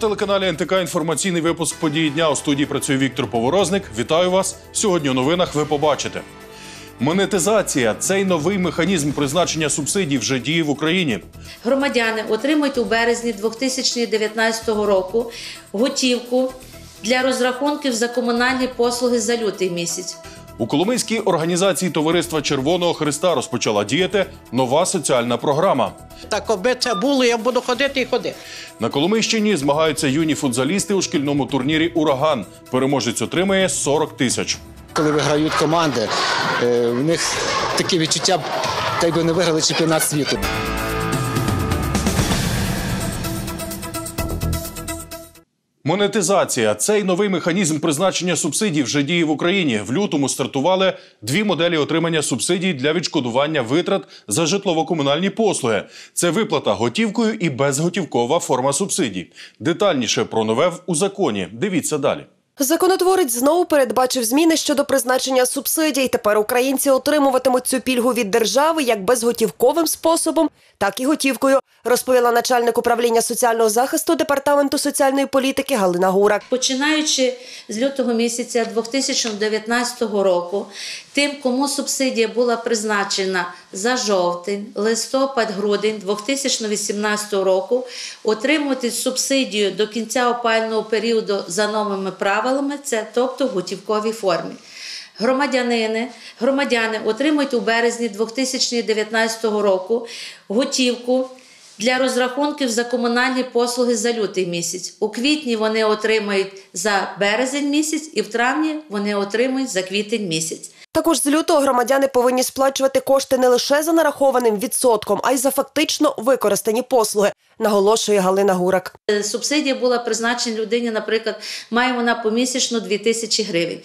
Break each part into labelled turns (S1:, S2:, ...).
S1: телеканалі НТК інформаційний випуск події дня. У студії працює Віктор Поворозник. Вітаю вас. Сьогодні у новинах ви побачите. Монетизація цей новий механізм призначення субсидій вже діє в Україні.
S2: Громадяни отримують у березні 2019 року готівку для розрахунків за комунальні послуги за лютий місяць.
S1: У Коломийській організації Товариства Червоного Христа розпочала діяти нова соціальна програма.
S3: Так, аби це було, я буду ходити і ходити.
S1: На Коломийщині змагаються юні футзалісти у шкільному турнірі Ураган. Переможець отримає 40 тисяч.
S4: коли виграють команди, е, в них таке відчуття, та й би не виграли чемпіонат світу.
S1: Монетизація цей новий механізм призначення субсидій вже діє в Україні. В лютому стартували дві моделі отримання субсидій для відшкодування витрат за житлово-комунальні послуги. Це виплата готівкою і безготівкова форма субсидій. Детальніше про нове в у законі. Дивіться далі.
S5: Законотворець знову передбачив зміни щодо призначення субсидій. Тепер українці отримуватимуть цю пільгу від держави як безготівковим способом, так і готівкою, розповіла начальник управління соціального захисту департаменту соціальної політики Галина Гурак.
S2: Починаючи з лютого місяця 2019 року, тим, кому субсидія була призначена за жовтень, листопад, грудень 2018 року, отримувати субсидію до кінця опального періоду за новими правилами, це тобто в готівковій формі. Громадянини, громадяни отримують у березні 2019 року готівку для розрахунків за комунальні послуги за лютий місяць. У квітні вони отримають за березень місяць, і в травні вони отримують за квітень місяць.
S5: Також з лютого громадяни повинні сплачувати кошти не лише за нарахованим відсотком, а й за фактично використані послуги, наголошує Галина Гурак.
S2: Е, Субсидія була призначена людині, наприклад, має вона помісячно 2 тисячі гривень.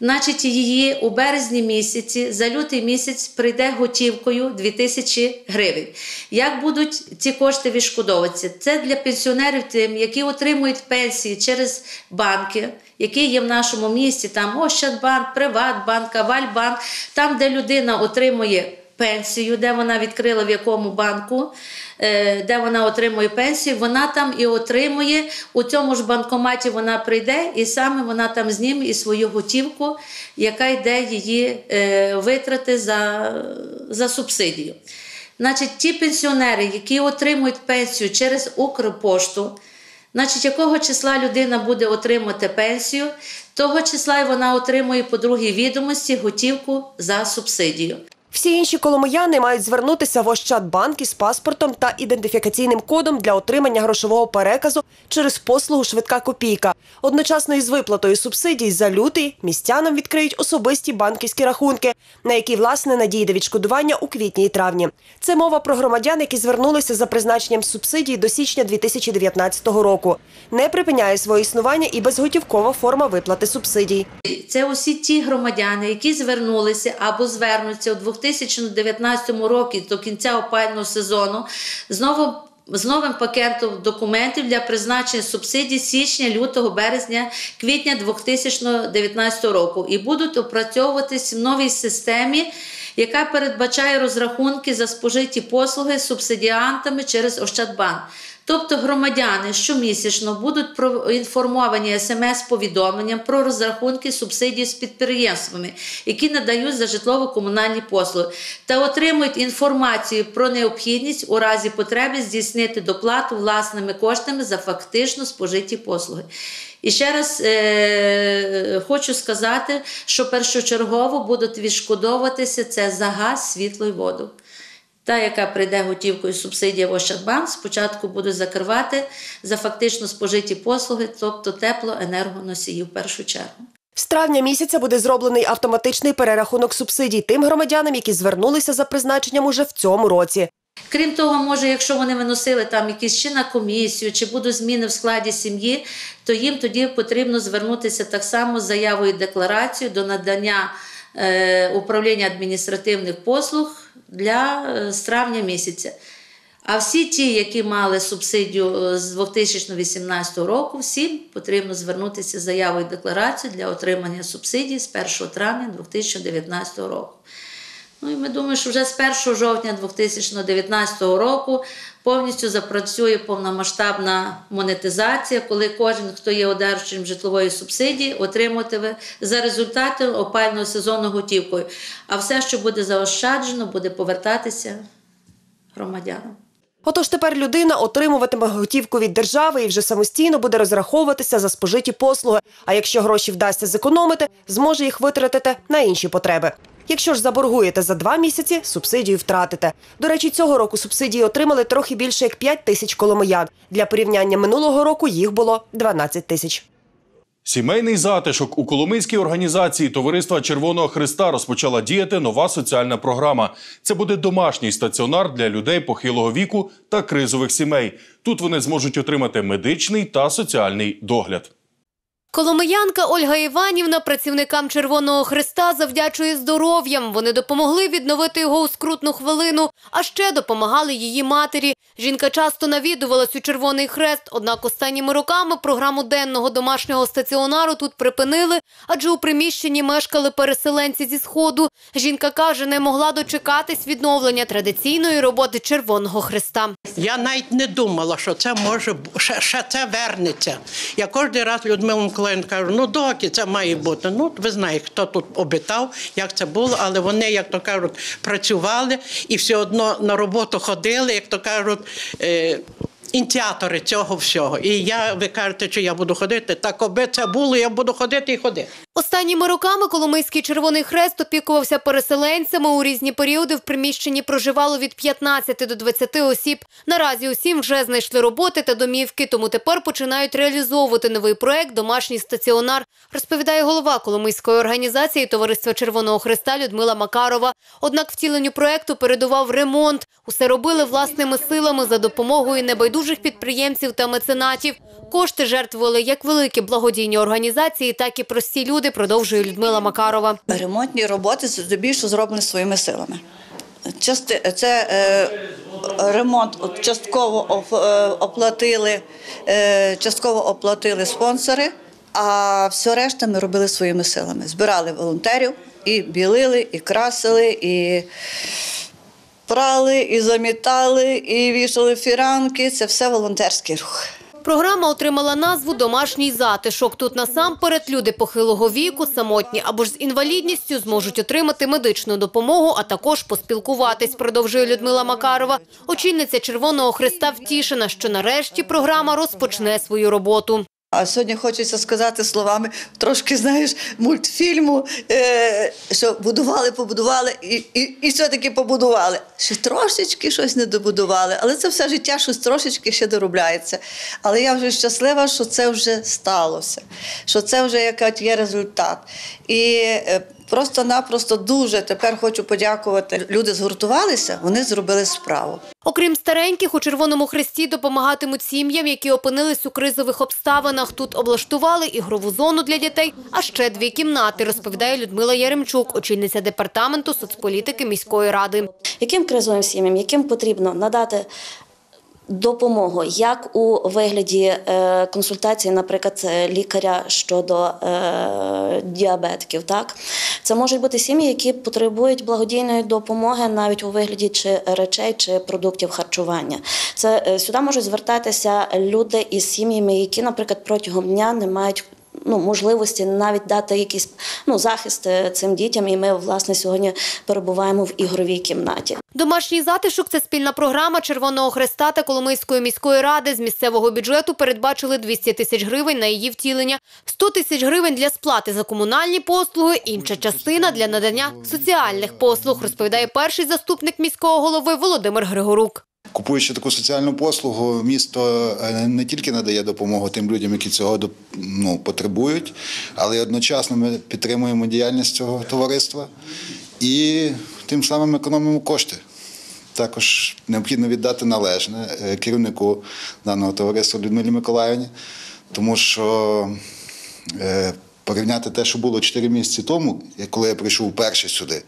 S2: Значить, її у березні місяці за лютий місяць прийде готівкою 2000 гривень. Як будуть ці кошти відшкодовуватися? Це для пенсіонерів, тим, які отримують пенсії через банки, які є в нашому місті, там Ощадбанк, Приватбанк, Авальбанк, там, де людина отримує пенсію, де вона відкрила в якому банку, е, де вона отримує пенсію, вона там і отримує. У цьому ж банкоматі вона прийде і саме вона там зніме і свою готівку, яка йде її е, витрати за, за субсидію. Значить, ті пенсіонери, які отримують пенсію через Укрпошту, значить, якого числа людина буде отримати пенсію, того числа й вона отримує по другій відомості готівку за субсидію.
S5: Всі інші коломияни мають звернутися в Ощадбанк із паспортом та ідентифікаційним кодом для отримання грошового переказу через послугу Швидка копійка. Одночасно із виплатою субсидій за лютий містянам відкриють особисті банківські рахунки, на які власне надійде відшкодування у квітні і травні. Це мова про громадян, які звернулися за призначенням субсидій до січня 2019 року. Не припиняє своє існування і безготівкова форма виплати субсидій.
S2: Це усі ті громадяни, які звернулися або звернуться у 2019 році до кінця опального сезону з новим. З новим пакетом документів для призначення субсидій січня, лютого, березня, квітня 2019 року і будуть опрацьовуватись в новій системі, яка передбачає розрахунки за спожиті послуги субсидіантами через Ощадбанк. Тобто громадяни щомісячно будуть проінформовані смс-повідомленням про розрахунки субсидій з підприємствами, які надають за житлово-комунальні послуги, та отримують інформацію про необхідність у разі потреби здійснити доплату власними коштами за фактично спожиті послуги. І ще раз е- хочу сказати, що першочергово будуть відшкодовуватися це за газ, світло і воду. Та, яка прийде готівкою субсидія в Ощадбанк, спочатку буде закривати за фактично спожиті послуги, тобто теплоенергоносії в першу чергу.
S5: З травня місяця буде зроблений автоматичний перерахунок субсидій тим громадянам, які звернулися за призначенням уже в цьому році.
S2: Крім того, може, якщо вони виносили там якісь чи на комісію, чи будуть зміни в складі сім'ї, то їм тоді потрібно звернутися так само з заявою декларацією до надання е, управління адміністративних послуг для е, з травня місяця. А всі ті, які мали субсидію е, з 2018 року, всім потрібно звернутися з заявою декларацію для отримання субсидій з 1 травня 2019 року. Ну і ми думаємо, що вже з 1 жовтня 2019 року повністю запрацює повномасштабна монетизація, коли кожен, хто є одержувачем житлової субсидії, отримуватиме за результати опального сезону готівкою. А все, що буде заощаджено, буде повертатися громадянам.
S5: Отож тепер людина отримуватиме готівку від держави і вже самостійно буде розраховуватися за спожиті послуги. А якщо гроші вдасться зекономити, зможе їх витратити на інші потреби. Якщо ж заборгуєте за два місяці, субсидію втратите. До речі, цього року субсидії отримали трохи більше як 5 тисяч коломиян. Для порівняння минулого року їх було 12 тисяч.
S1: Сімейний затишок у Коломийській організації Товариства Червоного Христа розпочала діяти нова соціальна програма. Це буде домашній стаціонар для людей похилого віку та кризових сімей. Тут вони зможуть отримати медичний та соціальний догляд.
S6: Коломиянка Ольга Іванівна працівникам Червоного Христа завдячує здоров'ям. Вони допомогли відновити його у скрутну хвилину, а ще допомагали її матері. Жінка часто навідувалась у Червоний Хрест, однак останніми роками програму денного домашнього стаціонару тут припинили, адже у приміщенні мешкали переселенці зі сходу. Жінка каже, не могла дочекатись відновлення традиційної роботи Червоного Христа.
S3: Я навіть не думала, що це може ще, це вернеться. Я кожен раз Людмилу Миколаївну кажу, ну доки це має бути. Ну, ви знаєте, хто тут обітав, як це було, але вони, як то кажуть, працювали і все одно на роботу ходили, як то кажуть. Ініціатори цього всього. І я, ви кажете, чи я буду ходити, так аби це було, я буду ходити і ходити.
S6: Останніми роками Коломийський Червоний Хрест опікувався переселенцями. У різні періоди в приміщенні проживало від 15 до 20 осіб. Наразі усім вже знайшли роботи та домівки, тому тепер починають реалізовувати новий проект «Домашній стаціонар», розповідає голова Коломийської організації Товариства Червоного Хреста Людмила Макарова. Однак втіленню проекту передував ремонт. Усе робили власними силами за допомогою небайдужих підприємців та меценатів. Кошти жертвували як великі благодійні організації, так і прості люди, продовжує Людмила Макарова.
S7: Ремонтні роботи здебільшого зроблені своїми силами. Части, це е, ремонт частково е, оплатили, е, частково оплатили спонсори, а все решта ми робили своїми силами. Збирали волонтерів і білили, і красили, і прали, і замітали, і вішали фіранки. Це все волонтерський рух.
S6: Програма отримала назву Домашній затишок. Тут насамперед люди похилого віку, самотні або ж з інвалідністю зможуть отримати медичну допомогу, а також поспілкуватись. Продовжує Людмила Макарова. Очільниця Червоного Христа втішена, що нарешті програма розпочне свою роботу.
S7: А сьогодні хочеться сказати словами трошки, знаєш, мультфільму, е, що будували, побудували і, і, і все-таки побудували. Ще трошечки щось не добудували, але це все життя щось трошечки ще доробляється. Але я вже щаслива, що це вже сталося, що це вже який є результат. І е, просто-напросто дуже тепер хочу подякувати. Люди згуртувалися, вони зробили справу.
S6: Окрім стареньких, у Червоному Хресті допомагатимуть сім'ям, які опинились у кризових обставинах. Тут облаштували ігрову зону для дітей, а ще дві кімнати, розповідає Людмила Яремчук, очільниця департаменту соцполітики міської ради.
S8: яким кризовим сім'ям, яким потрібно надати допомогу, як у вигляді е, консультації, наприклад, е, лікаря щодо е, діабетиків. Так? Це можуть бути сім'ї, які потребують благодійної допомоги навіть у вигляді чи речей, чи продуктів харчування. Це сюди можуть звертатися люди із сім'ями, які, наприклад, протягом дня не мають ну, можливості навіть дати якийсь ну, захист цим дітям. І ми, власне, сьогодні перебуваємо в ігровій кімнаті.
S6: Домашній затишок – це спільна програма Червоного Хреста та Коломийської міської ради. З місцевого бюджету передбачили 200 тисяч гривень на її втілення, 100 тисяч гривень для сплати за комунальні послуги, інша частина для надання соціальних послуг, розповідає перший заступник міського голови Володимир Григорук.
S9: Купуючи таку соціальну послугу, місто е, не тільки надає допомогу тим людям, які цього ну, потребують, але й одночасно ми підтримуємо діяльність цього товариства і тим самим економимо кошти. Також необхідно віддати належне е, керівнику даного товариства Людмилі Миколаївні, тому що е, порівняти те, що було 4 місяці тому, коли я прийшов вперше сюди,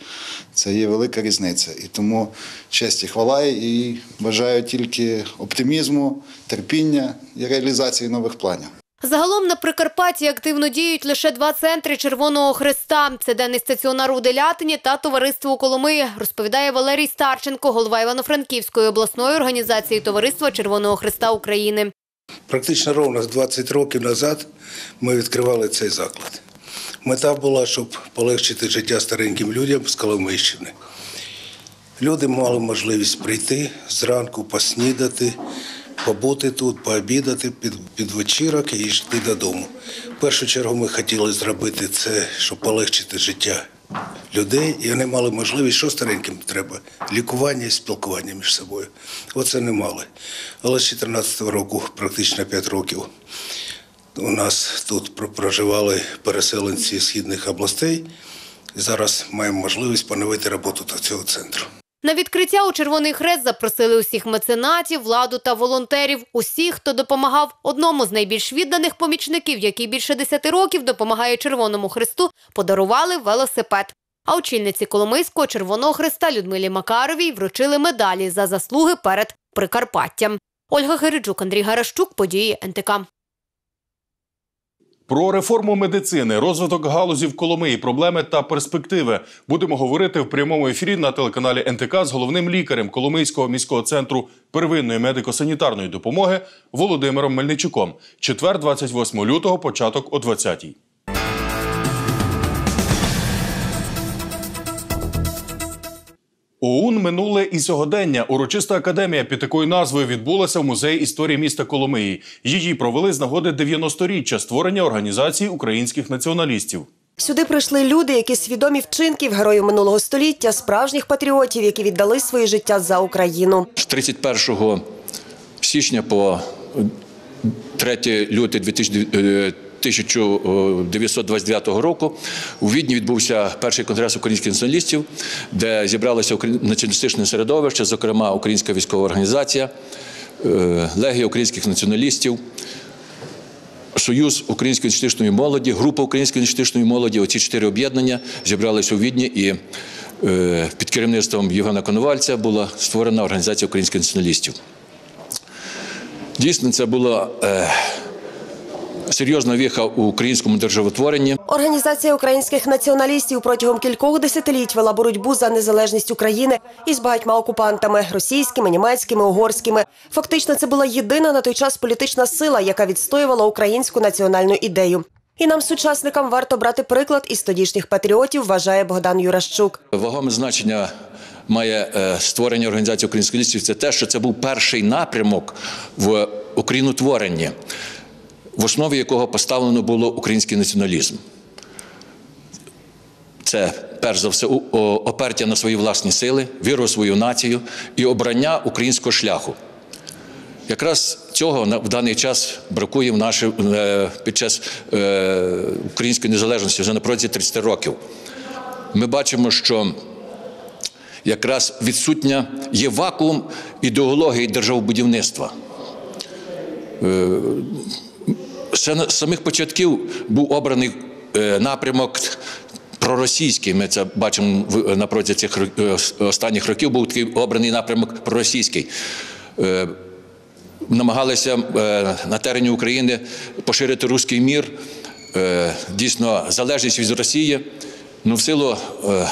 S9: це є велика різниця. І тому честь і хвала і бажаю тільки оптимізму, терпіння і реалізації нових планів.
S6: Загалом на Прикарпатті активно діють лише два центри Червоного Хреста. Це денний стаціонар у Делятині та товариство у Коломиї, розповідає Валерій Старченко, голова Івано-Франківської обласної організації Товариства Червоного Хреста України.
S10: Практично ровно 20 років назад ми відкривали цей заклад. Мета була, щоб полегшити життя стареньким людям з Коломийщини. Люди мали можливість прийти зранку, поснідати, побути тут, пообідати під, під вечірок і йти додому. В першу чергу ми хотіли зробити це, щоб полегшити життя людей, і вони мали можливість, що стареньким треба лікування і спілкування між собою. Оце не мали. Але з 2014 року, практично 5 років, у нас тут проживали переселенці східних областей. Зараз маємо можливість поновити роботу до цього центру.
S6: На відкриття у Червоний Хрест запросили усіх меценатів, владу та волонтерів, усіх, хто допомагав одному з найбільш відданих помічників, який більше 10 років допомагає Червоному Хресту, подарували велосипед. А очільниці Коломийського Червоного Хреста Людмилі Макаровій вручили медалі за заслуги перед Прикарпаттям. Ольга Гериджук, Андрій Гарашчук, події НТК.
S1: Про реформу медицини, розвиток галузі в Коломиї, проблеми та перспективи будемо говорити в прямому ефірі на телеканалі НТК з головним лікарем Коломийського міського центру первинної медико-санітарної допомоги Володимиром Мельничуком. Четвер, 28 лютого, початок о 20-й. ОУН минуле і сьогодення. Урочиста академія під такою назвою відбулася в музеї історії міста Коломиї. Її провели з нагоди 90-річчя створення організації українських націоналістів.
S5: Сюди прийшли люди, які свідомі вчинків героїв минулого століття, справжніх патріотів, які віддали своє життя за Україну.
S11: З 31 січня по 3 лютого 2000 1929 року у Відні відбувся перший конгрес українських націоналістів, де зібралося націоналістичне середовище, зокрема Українська військова організація, е, Легія українських націоналістів, Союз української інститутичної молоді, група української інститутичної молоді. Оці чотири об'єднання зібралися у Відні і е, під керівництвом Євгена Коновальця була створена організація українських націоналістів. Дійсно, це була е, серйозна віха у українському державотворенні.
S5: Організація українських націоналістів протягом кількох десятиліть вела боротьбу за незалежність України із багатьма окупантами російськими, німецькими, угорськими. Фактично, це була єдина на той час політична сила, яка відстоювала українську національну ідею. І нам, сучасникам, варто брати приклад із тодішніх патріотів, вважає Богдан Юращук.
S11: Вагоме значення має е, створення організації українських лістів. Це те, що це був перший напрямок в українотворенні, в основі якого поставлено було український націоналізм. Це перш за все опертя на свої власні сили, віру в свою націю і обрання українського шляху. Якраз цього в даний час бракує в наші, е, під час е, української незалежності вже на протязі 30 років. Ми бачимо, що якраз відсутня є вакуум ідеології державобудівництва. Е, Ще з самих початків був обраний е, напрямок проросійський. Ми це бачимо на протязі цих е, останніх років. Був такий обраний напрямок проросійський. Е, намагалися е, на терені України поширити руський мір, е, дійсно залежність від Росії. Ну, в силу е,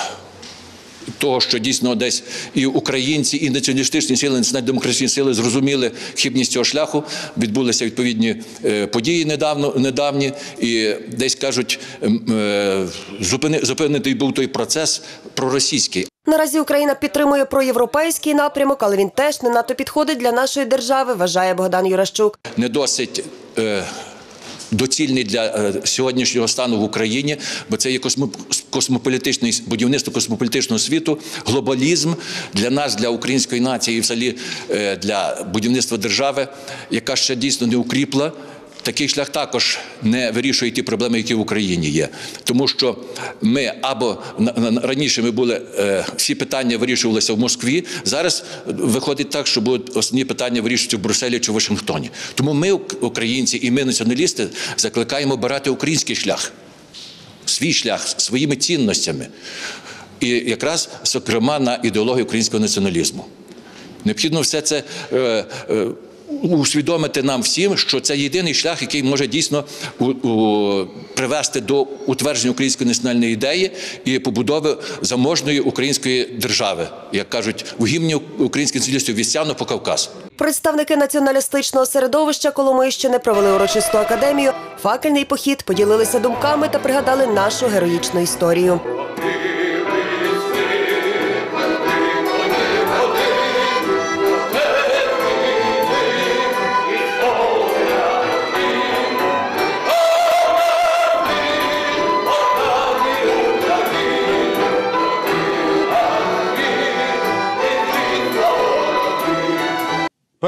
S11: того, що дійсно десь і українці, і націоналістичні сили, національно-демократичні сили зрозуміли хибність цього шляху. Відбулися відповідні е, події недавно недавні, і десь кажуть, е, зупини, зупинитий був той процес проросійський.
S5: Наразі Україна підтримує проєвропейський напрямок, але він теж не надто підходить для нашої держави, вважає Богдан Юращук.
S11: не досить е, доцільний для е, сьогоднішнього стану в Україні, бо це є космо, космополітичний будівництво космополітичного світу, глобалізм для нас, для української нації, і взагалі е, для будівництва держави, яка ще дійсно не укріпла. Такий шлях також не вирішує ті проблеми, які в Україні є, тому що ми або раніше ми були е, всі питання вирішувалися в Москві. Зараз виходить так, що будуть основні питання вирішуються в Брюсселі чи Вашингтоні. Тому ми, українці, і ми, націоналісти, закликаємо обирати український шлях, свій шлях своїми цінностями, і якраз зокрема на ідеологію українського націоналізму. Необхідно все це е, е, усвідомити нам всім, що це єдиний шлях, який може дійсно привести до утвердження української національної ідеї і побудови заможної української держави, як кажуть, у гімні українських націоналістів вістяно по Кавказ.
S5: Представники націоналістичного середовища Коломийщини провели урочисту академію. Факельний похід поділилися думками та пригадали нашу героїчну історію.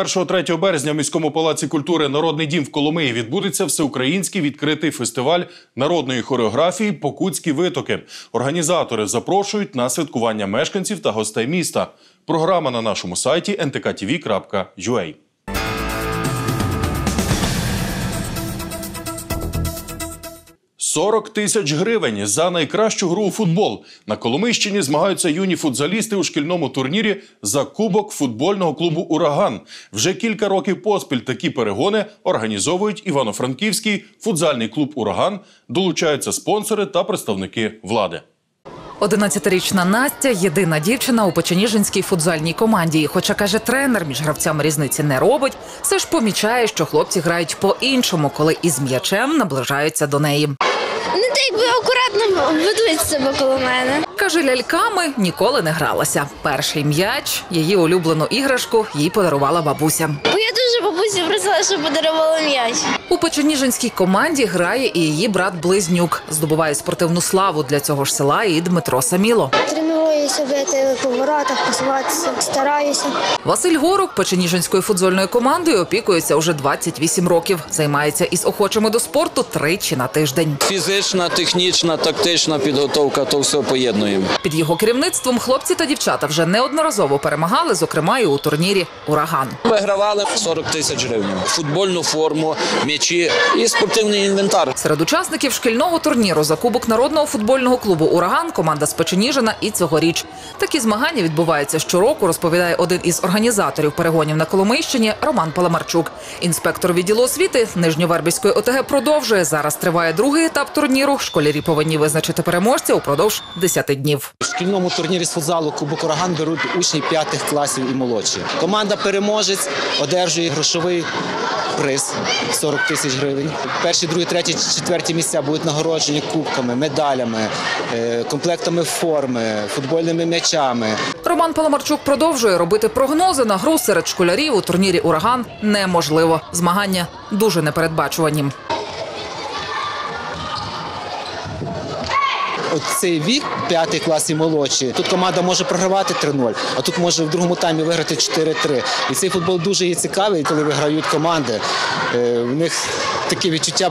S1: Першого 3 березня в міському палаці культури Народний дім в Коломиї відбудеться всеукраїнський відкритий фестиваль народної хореографії Покутські витоки. Організатори запрошують на святкування мешканців та гостей міста. Програма на нашому сайті ntkTV.ua. «40 тисяч гривень за найкращу гру у футбол. На Коломийщині змагаються юні футзалісти у шкільному турнірі за кубок футбольного клубу Ураган. Вже кілька років поспіль такі перегони організовують Івано-Франківський футзальний клуб Ураган. Долучаються спонсори та представники влади.
S12: 11-річна Настя єдина дівчина у Печеніжинській футзальній команді. І Хоча каже тренер, між гравцями різниці не робить, все ж помічає, що хлопці грають по-іншому, коли із м'ячем наближаються до неї.
S13: Вони так би акуратно ведуть себе коло мене.
S12: Каже, ляльками ніколи не гралася. Перший м'яч, її улюблену іграшку, їй подарувала бабуся.
S13: Бо я дуже бабусі просила, щоб подарувала м'яч.
S12: У Печеніжинській команді грає і її брат Близнюк. Здобуває спортивну славу для цього ж села і Дмитро Саміло.
S13: Тренуюся бити по воротах, посуватися, стараюся.
S12: Василь Горук Печеніжинською футзольною командою опікується уже 28 років. Займається із охочими до спорту тричі на тиждень.
S14: Фізична, технічна, тактична підготовка то все поєднуємо.
S12: Під його керівництвом хлопці та дівчата вже неодноразово перемагали, зокрема і у турнірі Ураган.
S14: Вигравали 40 тисяч гривень. Футбольну форму, м'ячі і спортивний інвентар.
S12: Серед учасників шкільного турніру за кубок народного футбольного клубу Ураган команда з Печеніжина і цьогоріч. Такі змагання відбуваються щороку, розповідає один із організаторів перегонів на Коломийщині Роман Паламарчук. Інспектор відділу освіти Нижньовербівської ОТГ продовжує. Зараз триває другий етап турніру. Школярі повинні визначити переможця упродовж 10 днів.
S15: В шкільному турнірі з футзалу Кубок Ураган беруть учні п'ятих класів і молодші. Команда переможець одержує грошовий приз 40 тисяч гривень. Перші, другі, треті, четверті місця будуть нагороджені кубками, медалями, е, комплектами форми, футбольними м'ячами.
S12: Роман Паламарчук продовжує робити прогнози на гру серед школярів у турнірі Ураган неможливо. Змагання дуже непередбачувані.
S15: Цей вік, п'ятий клас і молодші, тут команда може програвати 3-0, а тут може в другому таймі виграти 4-3. І цей футбол дуже є цікавий, коли виграють команди. Е, В них таке відчуття,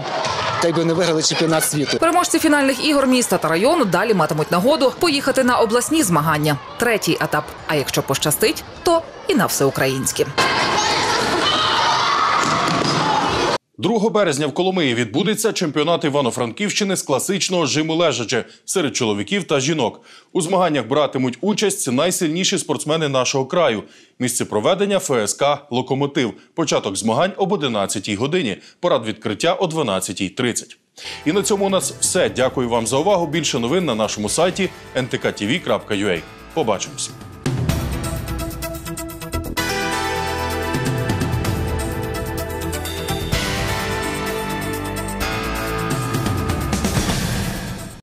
S15: так би не виграли чемпіонат світу.
S12: Переможці фінальних ігор міста та району далі матимуть нагоду поїхати на обласні змагання. Третій етап. А якщо пощастить, то і на всеукраїнські.
S1: 2 березня в Коломиї відбудеться чемпіонат Івано-Франківщини з класичного жиму лежачи серед чоловіків та жінок. У змаганнях братимуть участь найсильніші спортсмени нашого краю. Місце проведення ФСК Локомотив. Початок змагань об 11 годині. Парад відкриття о 12.30. І на цьому у нас все. Дякую вам за увагу. Більше новин на нашому сайті ntktv.ua. Побачимось.